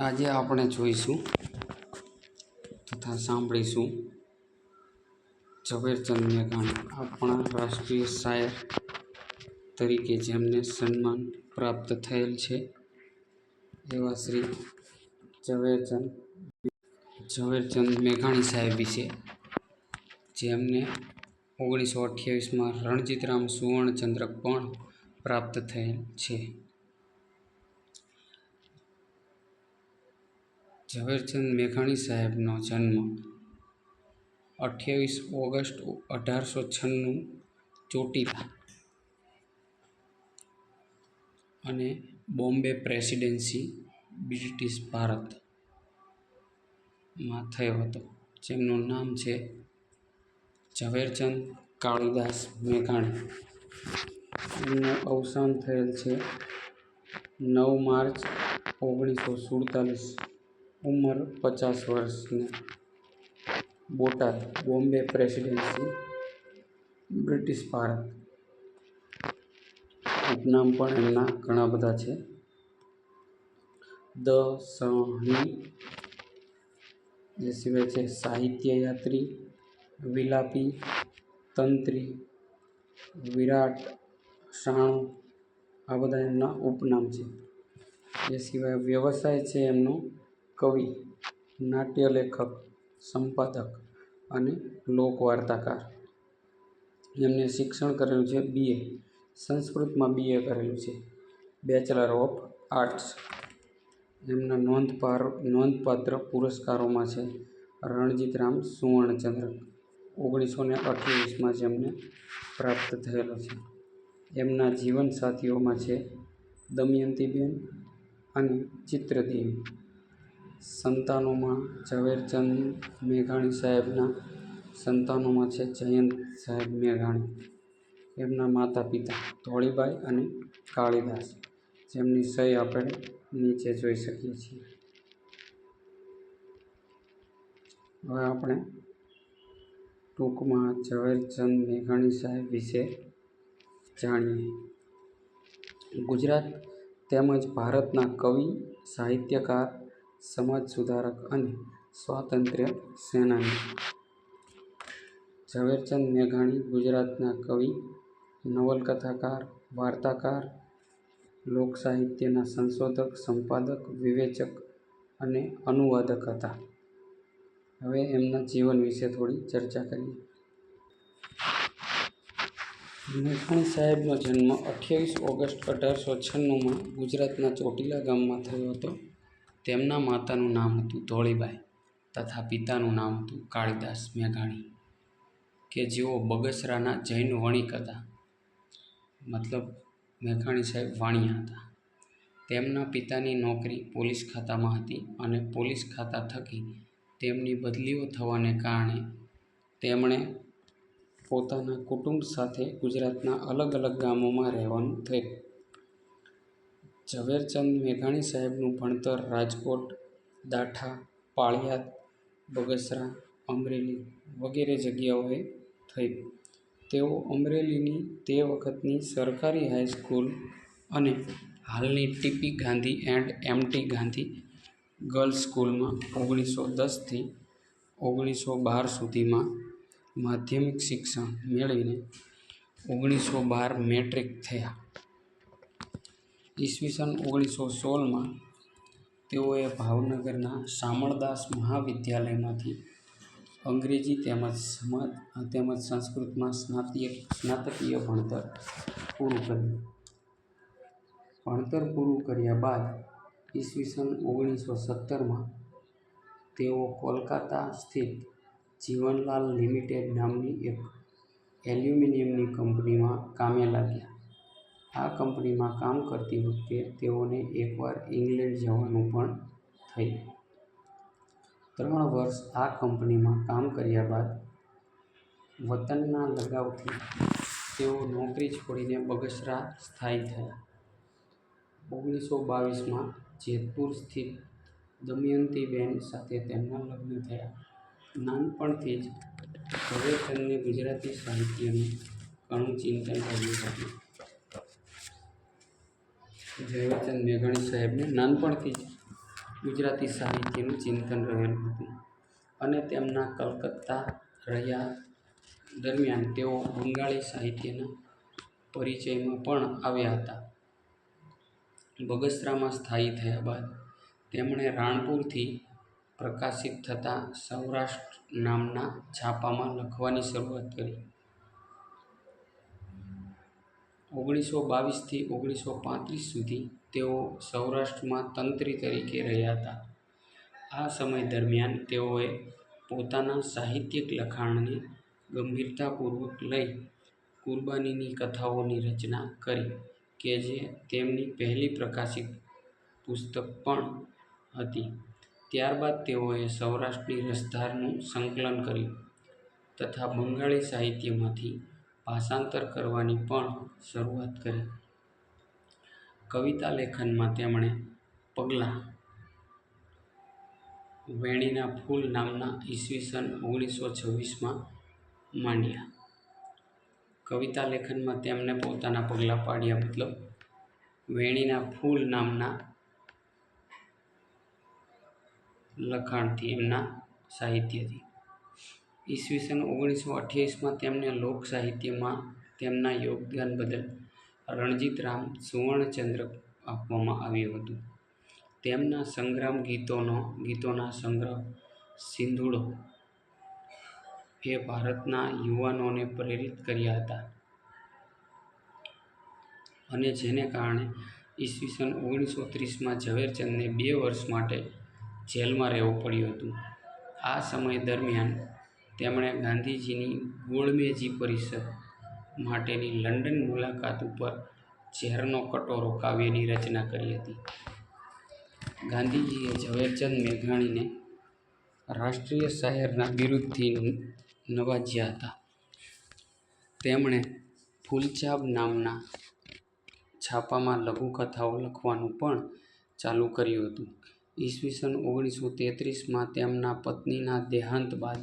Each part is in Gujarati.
આજે આપણે જોઈશું તથા સાંભળીશું ઝવેરચંદ મેઘાણી આપણા રાષ્ટ્રીય શાયર તરીકે જેમને સન્માન પ્રાપ્ત થયેલ છે, એવા શ્રી ઝવેરચંદ ઝવેરચંદ મેઘાણી સાહેબ વિશે, જેમને ઓગણીસો અઠ્યાવીસમાં રણજીતરામ સુવર્ણચંદ્રક પણ પ્રાપ્ત થયેલ છે. ઝવેરચંદ મેઘાણી સાહેબનો જન્મ અઠ્યાવીસ ઓગસ્ટ અઢારસો છન્નું ચોટીલા અને બોમ્બે પ્રેસિડેન્સી બ્રિટિશ ભારતમાં થયો હતો. જેમનું નામ છે ઝવેરચંદ કાળીદાસ મેઘાણી. એમનું અવસાન થયેલ છે નવ માર્ચ ઓગણીસો સુડતાલીસ. ઉંમર પચાસ વર્ષની. Botad, Bombay presidency, British Bharat. ઉપનામ પણ એમના ઘણા બધા છે. દ સહની એ સિવાય છે સાહિત્ય યાત્રી, વિલાપી, તંત્રી, વિરાટ શાણ આ બધા એમના ઉપનામ છે. એ સિવાય વ્યવસાય છે એમનો કવિ નાટ્ય લેખક સંપાદક અને લોકવાર્તાકાર. એમને શિક્ષણ કરેલું છે બીએ સંસ્કૃતમાં બીએ કરેલું છે. બેચલર ઓફ આર્ટ્સ એમના નોંધપાર, નોંધપાત્ર પુરસ્કારોમાં છે રણજીતરામ સુવર્ણચંદ્રક ઓગણીસો ને અઠ્યાવીસમાં જેમને પ્રાપ્ત થયેલો છે. એમના જીવનસાથીઓમાં છે દમયંતીબેન અને ચિત્રદેવી સંતાનોમાં ઝવેરચંદ મેઘાણી સાહેબના સંતાનોમાં છે જયંત સાહેબ મેઘાણી. એમના માતા પિતા ધોળીબાઈ અને કાળીદાસ, જેમની સહી આપણે નીચે જોઈ શકીએ છીએ. હવે આપણે ટૂંકમાં ઝવેરચંદ મેઘાણી સાહેબ વિશે જાણીએ. ગુજરાત તેમજ ભારતના કવિ, સાહિત્યકાર સમાજ સુધારક અને સ્વાતંત્ર્ય સેનાની. ઝવેરચંદ મેઘાણી ગુજરાતના કવિ, નવલકથાકાર, વાર્તાકાર લોક સાહિત્યના સંશોધક, સંપાદક, વિવેચક અને અનુવાદક હતા. હવે એમના જીવન વિશે થોડી ચર્ચા કરીએ. મેઘાણી સાહેબનો જન્મ અઠ્યાવીસ ઓગસ્ટ અઢારસો છન્નુંમાં ગુજરાતના ચોટીલા ગામમાં થયો હતો. તેમના માતાનું નામ હતું ધોળીબાઈ તથા પિતાનું નામ હતું કાળીદાસ મેઘાણી, કે જેઓ બગસરાના જૈન વણિક હતા. મતલબ મેઘાણી સાહેબ વાણિયા હતા. તેમના પિતાની નોકરી પોલીસ ખાતામાં હતી અને પોલીસ ખાતા થકી તેમની બદલીઓ થવાને કારણે તેમણે પોતાના કુટુંબ સાથે ગુજરાતના અલગ અલગ ગામોમાં રહેવાનું થયું. ઝવેરચંદ મેઘાણી સાહેબનું ભણતર રાજકોટ, દાઠા, પાળિયાદ, બગસરા, અમરેલી વગેરે જગ્યાઓએ થયું. તેઓ અમરેલીની તે વખતની સરકારી હાઈસ્કૂલ અને હાલની T P Gandhi and M T Gandhi girls સ્કૂલમાં ઓગણીસો દસથી ઓગણીસો બાર સુધીમાં માધ્યમિક શિક્ષણ મેળવીને ઓગણીસો બાર મેટ્રિક થયા. ઈસવીસન ઓગણીસો સોળમાં તેઓએ ભાવનગરના શામળદાસ મહાવિદ્યાલયમાંથી અંગ્રેજી તેમજ સમાજ, તેમજ સંસ્કૃતમાં સ્નાતીય, સ્નાતકીય ભણતર પૂરું કર્યું. ભણતર પૂરું કર્યા બાદ ઈસવીસન ઓગણીસો સત્તરમાં તેઓ કોલકાતા સ્થિત જીવનલાલ લિમિટેડ નામની એક એલ્યુમિનિયમની કંપનીમાં કામે લાગ્યા. આ કંપનીમાં કામ કરતી વખતે તેઓને એકવાર ઇંગ્લેન્ડ જવાનું પણ થયું. ત્રણ વર્ષ આ કંપનીમાં કામ કર્યા બાદ વતનના લગાવથી તેઓ નોકરી છોડીને બગસરા સ્થાયી થયા. ઓગણીસો બાવીસમાં જેતપુર સ્થિત દમયંતીબેન સાથે તેમના લગ્ન થયા. નાનપણથી જ ઝવેરચંદને ગુજરાતી સાહિત્યનું ઘણું ચિંતન કર્યું હતું. ઝવેરચંદ મેઘાણી સાહેબને નાનપણથી જ ગુજરાતી સાહિત્યનું ચિંતન રહેલું હતું અને તેમના કલકત્તા રહ્યા દરમિયાન તેઓ બંગાળી સાહિત્યના પરિચયમાં પણ આવ્યા હતા. બગસરામાં સ્થાયી થયા બાદ તેમણે રાણપુરથી પ્રકાશિત થતા સૌરાષ્ટ્ર નામના છાપામાં લખવાની શરૂઆત કરી. ઓગણીસો બાવીસથી ઓગણીસો પાંત્રીસ સુધી તેઓ સૌરાષ્ટ્રમાં તંત્રી તરીકે રહ્યા હતા. આ સમય દરમિયાન તેઓએ પોતાના સાહિત્યિક લખાણને ગંભીરતાપૂર્વક લઈ કુરબાનીની કથાઓની રચના કરી, કે જે તેમની પહેલી પ્રકાશિત પુસ્તક પણ હતી. ત્યારબાદ તેઓએ સૌરાષ્ટ્રની રસધારનું સંકલન કર્યું તથા બંગાળી સાહિત્યમાંથી ભાષાંતર કરવાની પણ શરૂઆત કરી. કવિતા લેખનમાં તેમણે પગલાં વેણીના ફૂલ નામના ઈસવીસન ઓગણીસો છવ્વીસમાં માંડ્યા. કવિતા લેખનમાં તેમણે પોતાના પગલાં પાડ્યા મતલબ વેણીના ફૂલ નામના લખાણથી એમના સાહિત્યથી. ઈસવીસન ઓગણીસો અઠ્યાવીસમાં તેમને લોક સાહિત્યમાં તેમના યોગદાન બદલ રણજીત રામ સુવર્ણચંદ્રક આપવામાં આવ્યું હતું. તેમના સંગ્રામ ગીતોનો, ગીતોના સંગ્રહ સિંધુડો એ ભારતના યુવાનોને પ્રેરિત કર્યા હતા. અને જેને કારણે ઈસવીસન ઓગણીસો ત્રીસમાં ઝવેરચંદને બે વર્ષ માટે જેલમાં રહેવું પડ્યું હતું. આ સમય દરમિયાન તેમણે ગાંધીજીની ગોળમેજી પરિષદ માટેની લંડન મુલાકાત ઉપર ઝેરનો કટોરો કાવ્યની રચના કરી હતી. ગાંધીજીએ ઝવેરચંદ મેઘાણીને રાષ્ટ્રીય શાયરના બિરુદથી નવાજ્યા હતા. તેમણે ફૂલછાપ નામના છાપામાં લઘુકથાઓ લખવાનું પણ ચાલુ કર્યું હતું. ઈસવીસન ઓગણીસો તેત્રીસમાં તેમના પત્નીના દેહાંત બાદ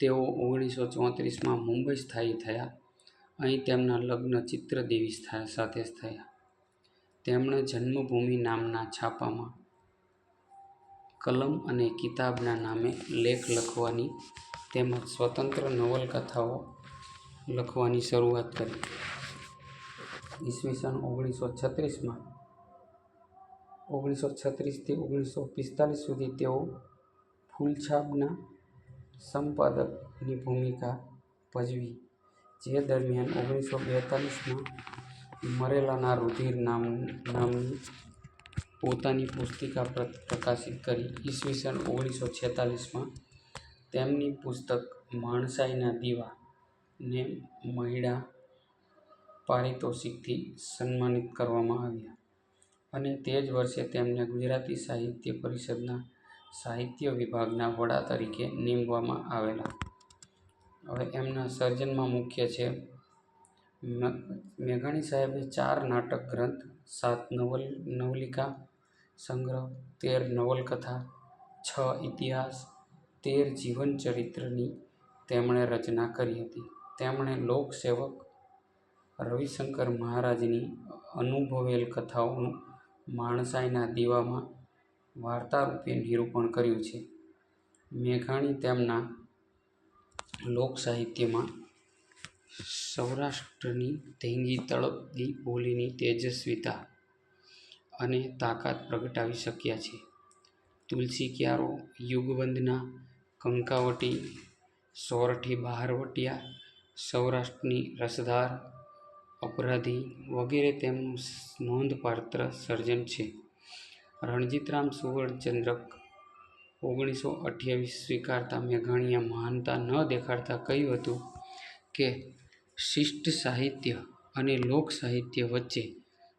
તેઓ ઓગણીસો ચોત્રીસમાં મુંબઈ સ્થાયી થયા. અહીં તેમના લગ્ન ચિત્રદેવી સાથે થયા. તેમણે જન્મભૂમિ નામના છાપામાં કલમ અને કિતાબના નામે લેખ લખવાની તેમજ સ્વતંત્ર નવલકથાઓ લખવાની શરૂઆત કરી. ઈસવીસન ઓગણીસો છત્રીસમાં, ઓગણીસો છત્રીસથી ઓગણીસો પિસ્તાલીસ સુધી તેઓ ફૂલછાપના સંપાદકની ભૂમિકા ભજવી, જે દરમિયાન ઓગણીસો બેતાલીસમાં મરેલાના રુધિર નામ, નામની પોતાની પુસ્તિકા પ્રકાશિત કરી. ઈસવીસન ઓગણીસો છેતાલીસમાં તેમની પુસ્તક માણસાઈના દીવા ને મહિડા પારિતોષિકથી સન્માનિત કરવામાં આવ્યા અને તે જ વર્ષે તેમને ગુજરાતી સાહિત્ય પરિષદના સાહિત્ય વિભાગના વડા તરીકે નીમવામાં આવેલા. હવે એમના સર્જનમાં મુખ્ય છે મેઘાણી સાહેબે ચાર નાટક ગ્રંથ, સાત નવલ, નવલિકા સંગ્રહ, તેર નવલકથા, છ ઇતિહાસ, તેર જીવન ચરિત્રની તેમણે રચના કરી હતી. તેમણે લોકસેવક રવિશંકર મહારાજની અનુભવેલ કથાઓનું માણસાઈના દીવામાં વાર્તા રૂપે નિરૂપણ કર્યું છે. મેઘાણી તેમના લોક સાહિત્યમાં સૌરાષ્ટ્રની ધીંગી તળપદી બોલીની તેજસ્વીતા અને તાકાત પ્રગટાવી શક્યા છે. તુલસી ક્યારો, યુગવંદના, કંકાવટી, સોરઠી બહારવટિયા, સૌરાષ્ટ્રની રસધાર, અપરાધી વગેરે તેમનું નોંધપાત્ર સર્જન છે. રણજીતરામ સુવર્ણચંદ્રક ઓગણીસો અઠ્યાવીસ સ્વીકારતા મેઘાણીએ મહાનતા ન દેખાડતા કહ્યું હતું કે શિષ્ટ સાહિત્ય અને લોક સાહિત્ય વચ્ચે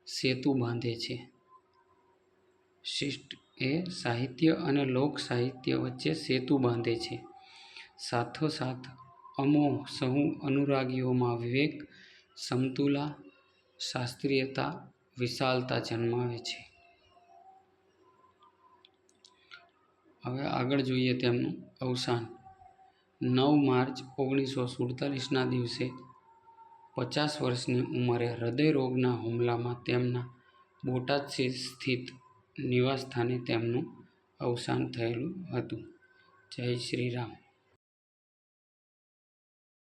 સેતુ બાંધે છે. શિષ્ટ એ સાહિત્ય અને લોક સાહિત્ય વચ્ચે સેતુ બાંધે છે. સાથોસાથ અમો સહુ અનુરાગીઓમાં વિવેક, સમતુલા, શાસ્ત્રીયતા, વિશાલતા જન્માવે છે. હવે આગળ જોઈએ તેમનું અવસાન. નવ માર્ચ ઓગણીસો સુડતાલીસના દિવસે પચાસ વર્ષની ઉંમરે હૃદયરોગના હુમલામાં તેમના બોટાદ સ્થિત નિવાસસ્થાને તેમનું અવસાન થયેલું હતું. જય શ્રી રામ.